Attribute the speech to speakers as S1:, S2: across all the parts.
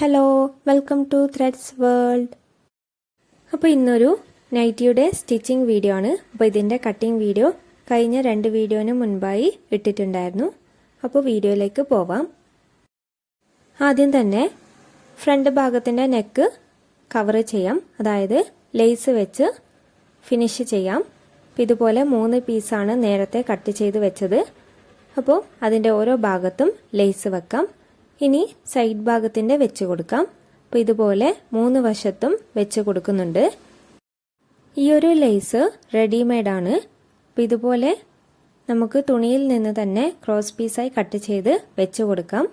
S1: Hello welcome to Threads World അപ്പോൾ ഇന്നൊരു നൈറ്റിയുടെ stitching video ആണ്. അപ്പോൾ ഇതിന്റെ കട്ടിംഗ് വീഡിയോ കഴിഞ്ഞ രണ്ട് വീഡിയോന് മുൻപായി ഇട്ടിട്ടുണ്ടായിരുന്നു. അപ്പോൾ വീഡിയോയിലേക്ക് പോവാം. ആദ്യം തന്നെ ഫ്രണ്ട് ഭാഗത്തിന്റെ നെക്ക് കവർ ചെയ്യാം. അതായത് ലേസ് വെച്ച് ഫിനിഷ് ചെയ്യാം. ഇതുപോലെ മൂന്ന് പീസാണ് നേരത്തെ കട്ട് ചെയ്ത് വെച്ചത്. അപ്പോൾ അതിന്റെ ഓരോ ഭാഗത്തും ലേസ് വെക്കാം. ഇനി സൈഡ് ഭാഗത്തിന്റെ വെച്ച് കൊടുക്കാം. അപ്പോൾ ഇതുപോലെ മൂന്ന് വശത്തും വെച്ച് കൊടുക്കുന്നുണ്ട്. ഈ ഒരു ലേസ് റെഡിമെയ്ഡ് ആണ്. അപ്പോൾ ഇതുപോലെ നമുക്ക് തുണിയിൽ നിന്ന് തന്നെ ക്രോസ് പീസായി കട്ട് ചെയ്ത് വെച്ച് കൊടുക്കാം.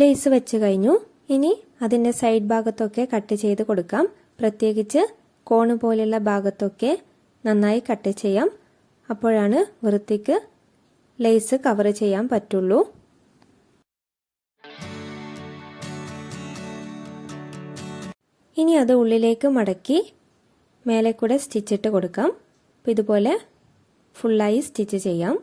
S1: ലേസ് വെച്ച് കഴിഞ്ഞു. ഇനി അതിന്റെ സൈഡ് ഭാഗത്തൊക്കെ കട്ട് ചെയ്ത് കൊടുക്കാം. പ്രത്യേകിച്ച് കോണ് പോലെയുള്ള ഭാഗത്തൊക്കെ നന്നായി കട്ട് ചെയ്യാം. അപ്പോഴാണ് വൃത്തിക്ക് ലേസ് കവർ ചെയ്യാൻ പറ്റുള്ളൂ. ഇനി അത് ഉള്ളിലേക്ക് മടക്കി മേലെ കൂടെ സ്റ്റിച്ചിട്ട് കൊടുക്കാം. ഇതുപോലെ ഫുള്ളായി സ്റ്റിച്ച് ചെയ്യാം.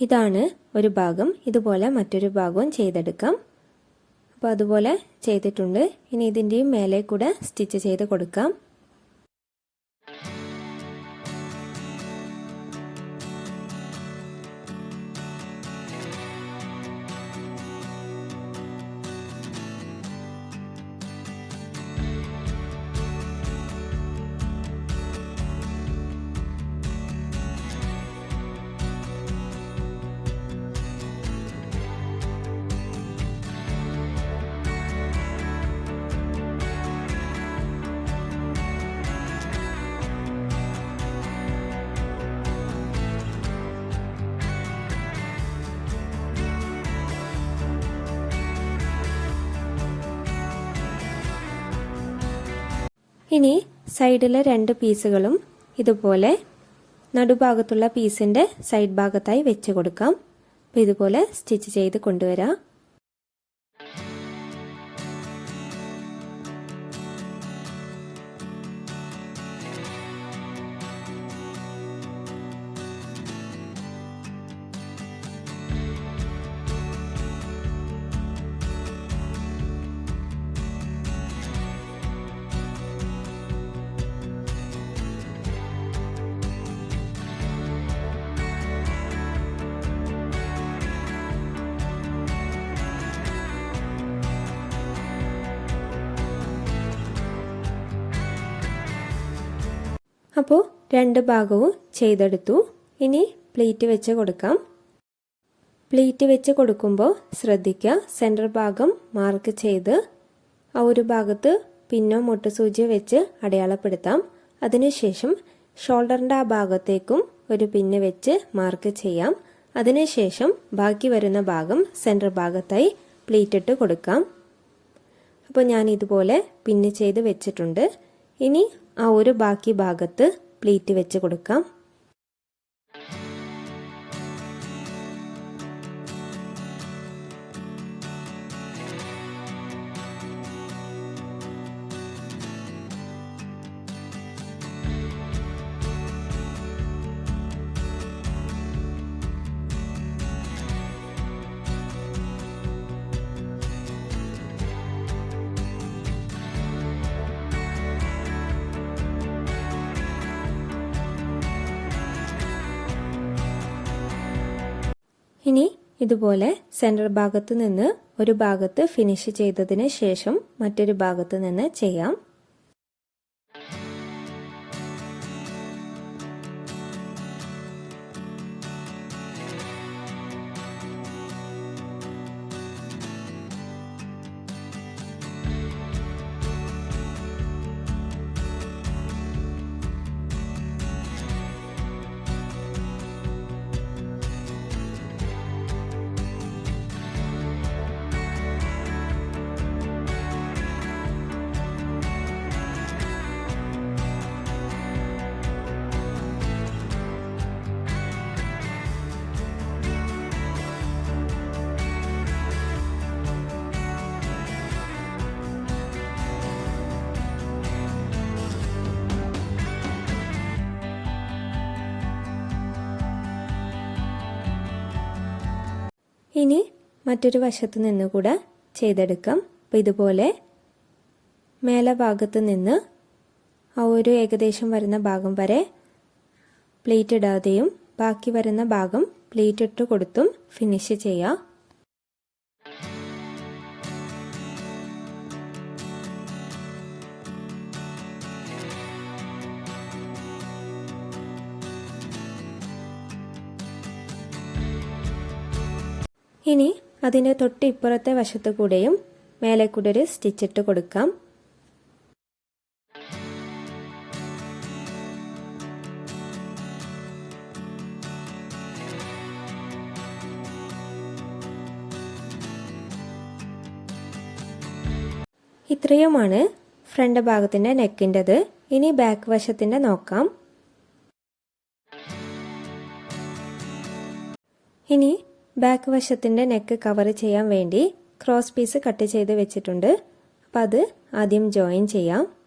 S1: ഇതാണ് ഒരു ഭാഗം. ഇതുപോലെ മറ്റൊരു ഭാഗവും ചെയ്തെടുക്കാം. അപ്പോൾ അതുപോലെ ചെയ്തിട്ടുണ്ട്. ഇനി ഇതിന്റെയും മേലെ കൂടെ സ്റ്റിച്ച് ചെയ്ത് കൊടുക്കാം. ഇനി സൈഡിലെ രണ്ട് പീസുകളും ഇതുപോലെ നടുഭാഗത്തുള്ള പീസിന്റെ സൈഡ് ഭാഗത്തായി വെച്ച് കൊടുക്കാം. അപ്പോൾ ഇതുപോലെ സ്റ്റിച്ച് ചെയ്ത് കൊണ്ടുവരാം. അപ്പോൾ രണ്ട് ഭാഗവും ചെയ്തെടുത്തു. ഇനി പ്ലേറ്റ് വെച്ച് കൊടുക്കാം. പ്ലേറ്റ് വെച്ച് കൊടുക്കുമ്പോൾ ശ്രദ്ധിക്കുക സെന്റർ ഭാഗം മാർക്ക് ചെയ്ത് ആ ഒരു ഭാഗത്ത് പിന്നോ മുട്ടുസൂചി വെച്ച് അടയാളപ്പെടുത്താം. അതിനുശേഷം ഷോൾഡറിന്റെ ആ ഭാഗത്തേക്കും ഒരു പിന്ന് വെച്ച് മാർക്ക് ചെയ്യാം. അതിനുശേഷം ബാക്കി വരുന്ന ഭാഗം സെന്റർ ഭാഗത്തായി പ്ലേറ്റ് ഇട്ട് കൊടുക്കാം. അപ്പോൾ ഞാൻ ഇതുപോലെ പിന്ന് ചെയ്ത് വെച്ചിട്ടുണ്ട്. ഇനി ആ ഒരു ബാക്കി ഭാഗത്ത് പ്ലേറ്റ് വെച്ച് കൊടുക്കാം. ഇനി ഇതുപോലെ സെന്റർ ഭാഗത്ത് നിന്ന് ഒരു ഭാഗത്ത് ഫിനിഷ് ചെയ്തതിന് ശേഷം മറ്റൊരു ഭാഗത്ത് നിന്ന് ചെയ്യാം. ഇനി മറ്റൊരു വശത്ത് നിന്ന് കൂടെ ചെയ്തെടുക്കാം. അപ്പോൾ ഇതുപോലെ മേലെ ഭാഗത്ത് നിന്ന് ആ ഒരു ഏകദേശം വരുന്ന ഭാഗം വരെ പ്ലേറ്റ് ഇടാതെയും ബാക്കി വരുന്ന ഭാഗം പ്ലേറ്റ് ഇട്ട് കൊടുത്തും ഫിനിഷ് ചെയ്യാം. ഇനി അതിന്റെ തൊട്ട് ഇപ്പുറത്തെ വശത്ത് കൂടെയും മേലെ കൂടെ ഒരു സ്റ്റിച്ചിട്ട് കൊടുക്കാം. ഇത്രയുമാണ് ഫ്രണ്ട് ഭാഗത്തിന്റെ നെക്കിന്റെത് ഇനി ബാക്ക് വശത്തിന്റെ നോക്കാം. ഇനി ബാക്ക് വശത്തിന്റെ നെക്ക് കവർ ചെയ്യാൻ വേണ്ടി ക്രോസ് പീസ് കട്ട് ചെയ്ത് വെച്ചിട്ടുണ്ട്. അപ്പം അത് ആദ്യം ജോയിൻ ചെയ്യാം.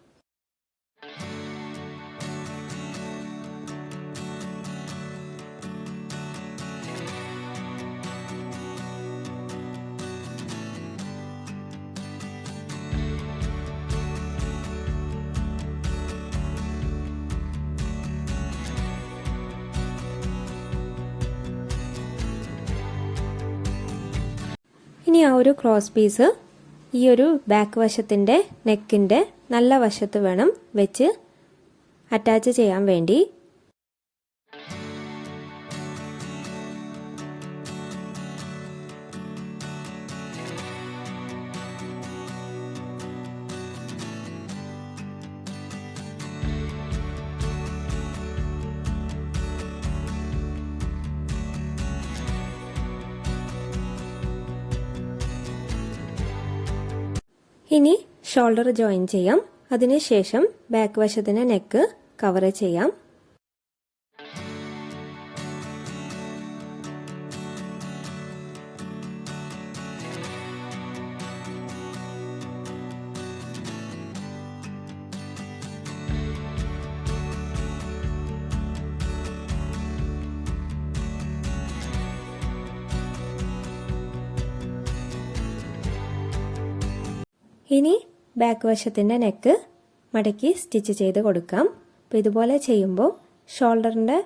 S1: ഇനി ആ ഒരു ക്രോസ് പീസ് ഈ ഒരു ബാക്ക് വശത്തിന്റെ നെക്കിന്റെ നല്ല വശത്ത് വേണം വെച്ച് അറ്റാച്ച് ചെയ്യാൻ വേണ്ടി. ഇനി ഷോൾഡർ ജോയിൻ ചെയ്യാം. അതിനുശേഷം ബാക്ക് വശത്തിന് നെക്ക് കവർ ചെയ്യാം. ഇനി ബാക്ക് വശത്തിന്റെ നെക്ക് മടക്കി സ്റ്റിച്ച് ചെയ്ത് കൊടുക്കാം. അപ്പോൾ ഇതുപോലെ ചെയ്യുമ്പോൾ ഷോൾഡറിന്റെ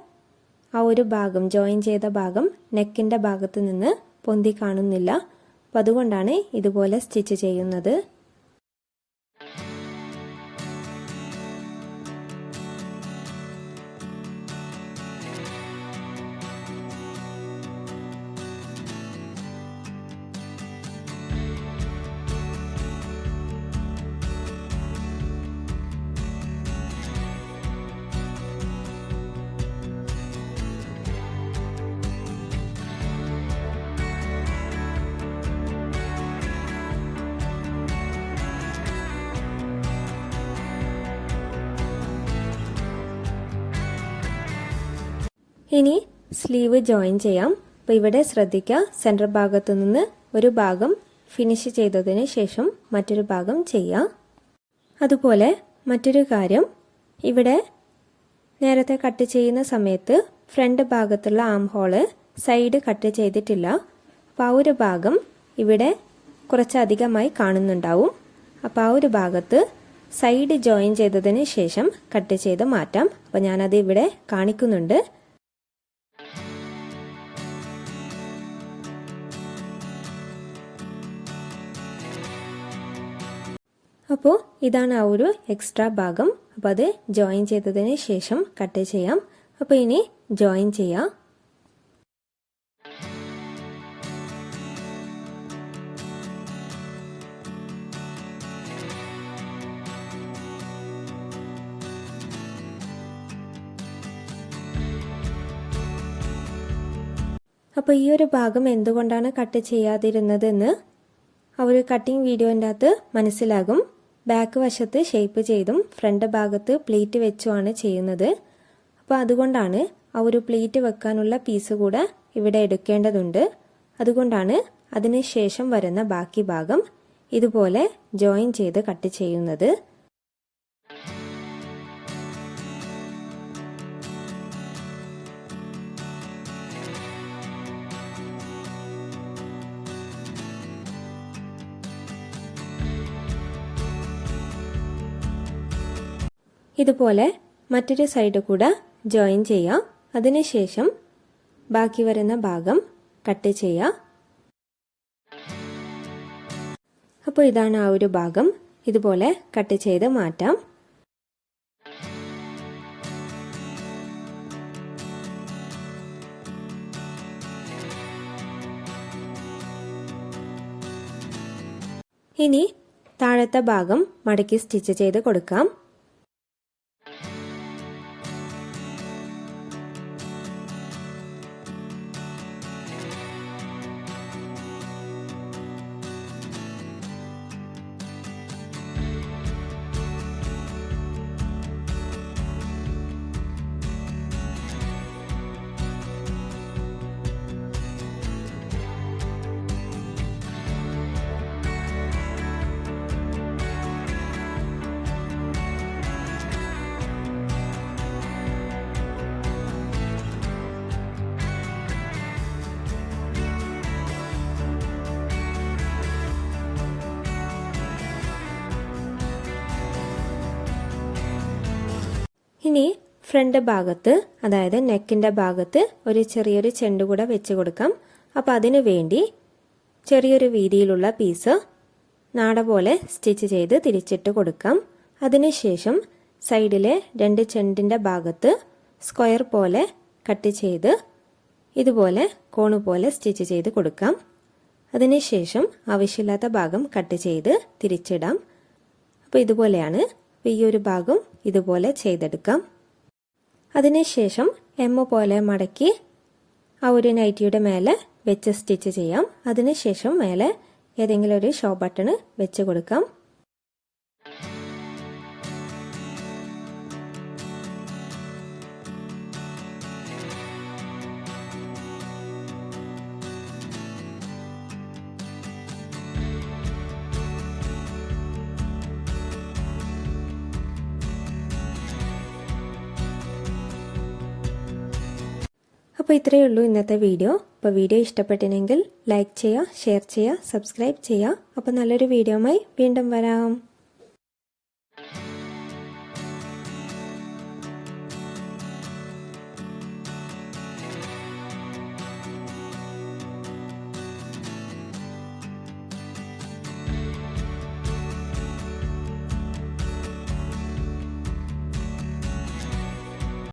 S1: ആ ഒരു ഭാഗം ജോയിൻ ചെയ്ത ഭാഗം നെക്കിന്റെ ഭാഗത്ത് നിന്ന് പൊന്തി കാണുന്നില്ല. അപ്പം അതുകൊണ്ടാണ് ഇതുപോലെ സ്റ്റിച്ച് ചെയ്യുന്നത്. ഇനി സ്ലീവ് ജോയിൻ ചെയ്യാം. അപ്പോൾ ഇവിടെ ശ്രദ്ധിക്കുക സെന്റർ ഭാഗത്തു നിന്ന് ഒരു ഭാഗം ഫിനിഷ് ചെയ്തതിന് ശേഷം മറ്റൊരു ഭാഗം ചെയ്യാം. അതുപോലെ മറ്റൊരു കാര്യം ഇവിടെ നേരത്തെ കട്ട് ചെയ്യുന്ന സമയത്ത് ഫ്രണ്ട് ഭാഗത്തുള്ള ആം ഹോൾ സൈഡ് കട്ട് ചെയ്തിട്ടില്ല. അപ്പോൾ ആ ഒരു ഭാഗം ഇവിടെ കുറച്ചധികമായി കാണുന്നുണ്ടാവും. അപ്പോൾ ആ ഒരു ഭാഗത്ത് സൈഡ് ജോയിൻ ചെയ്തതിന് ശേഷം കട്ട് ചെയ്ത് മാറ്റാം. അപ്പോൾ ഞാനത് ഇവിടെ കാണിക്കുന്നുണ്ട്. അപ്പോൾ ഇതാണ് ആ ഒരു എക്സ്ട്രാ ഭാഗം. അപ്പോൾ അത് ജോയിൻ ചെയ്തതിന് ശേഷം കട്ട് ചെയ്യാം. അപ്പോൾ ഇനി ജോയിൻ ചെയ്യാം. അപ്പോൾ ഈ ഒരു ഭാഗം എന്തുകൊണ്ടാണ് കട്ട് ചെയ്യാതിരുന്നതെന്ന് ആ ഒരു കട്ടിംഗ് വീഡിയോന്റെ അകത്ത് മനസ്സിലാകും. ബാക്ക് വശത്ത് ഷേപ്പ് ചെയ്തും ഫ്രണ്ട് ഭാഗത്ത് പ്ലേറ്റ് വെച്ചുമാണ് ചെയ്യുന്നത്. അപ്പോൾ അതുകൊണ്ടാണ് ആ ഒരു പ്ലേറ്റ് വെക്കാനുള്ള പീസ് കൂടെ ഇവിടെ എടുക്കേണ്ടതുണ്ട്. അതുകൊണ്ടാണ് അതിന് ശേഷം വരുന്ന ബാക്കി ഭാഗം ഇതുപോലെ ജോയിൻ ചെയ്ത് കട്ട് ചെയ്യുന്നത്. ഇതുപോലെ മറ്റൊരു സൈഡ് കൂടെ ജോയിൻ ചെയ്യുക. അതിനുശേഷം ബാക്കി വരുന്ന ഭാഗം കട്ട് ചെയ്യുക. അപ്പോൾ ഇതാണ് ആ ഒരു ഭാഗം. ഇതുപോലെ കട്ട് ചെയ്ത് മാറ്റാം. ഇനി താഴത്തെ ഭാഗം മടക്കി സ്റ്റിച്ച് ചെയ്ത് കൊടുക്കാം. ഇനി ഫ്രണ്ട് ഭാഗത്ത് അതായത് നെക്കിന്റെ ഭാഗത്ത് ഒരു ചെറിയൊരു ചെണ്ട് കൂടെ വെച്ച് കൊടുക്കാം. അപ്പോൾ അതിനു വേണ്ടി ചെറിയൊരു വീതിയിലുള്ള പീസ് നാട പോലെ സ്റ്റിച്ച് ചെയ്ത് തിരിച്ചിട്ട് കൊടുക്കാം. അതിനുശേഷം സൈഡിലെ രണ്ട് ചെണ്ടിന്റെ ഭാഗത്ത് സ്ക്വയർ പോലെ കട്ട് ചെയ്ത് ഇതുപോലെ കോണു പോലെ സ്റ്റിച്ച് ചെയ്ത് കൊടുക്കാം. അതിനുശേഷം ആവശ്യമില്ലാത്ത ഭാഗം കട്ട് ചെയ്ത് തിരിച്ചിടാം. അപ്പോൾ ഇതുപോലെയാണ് ഈ ഒരു ഭാഗം ഇതുപോലെ ചെയ്തെടുക്കാം. അതിനുശേഷം എം പോലെ മടക്കി ആ ഒരു നൈറ്റിയുടെ മേലെ വെച്ച് സ്റ്റിച്ച് ചെയ്യാം. അതിനുശേഷം മേലെ ഏതെങ്കിലും ഒരു ഷോ ബട്ടൺ വെച്ച് കൊടുക്കാം. അപ്പോൾ ഇത്രയേ ഉള്ളൂ ഇന്നത്തെ വീഡിയോ. അപ്പോൾ വീഡിയോ ഇഷ്ടപ്പെട്ടിനെങ്കിൽ ലൈക്ക് ചെയ്യുക ഷെയർ ചെയ്യുക സബ്സ്ക്രൈബ് ചെയ്യുക. അപ്പോൾ നല്ലൊരു വീഡിയോയുമായി വീണ്ടും വരാം.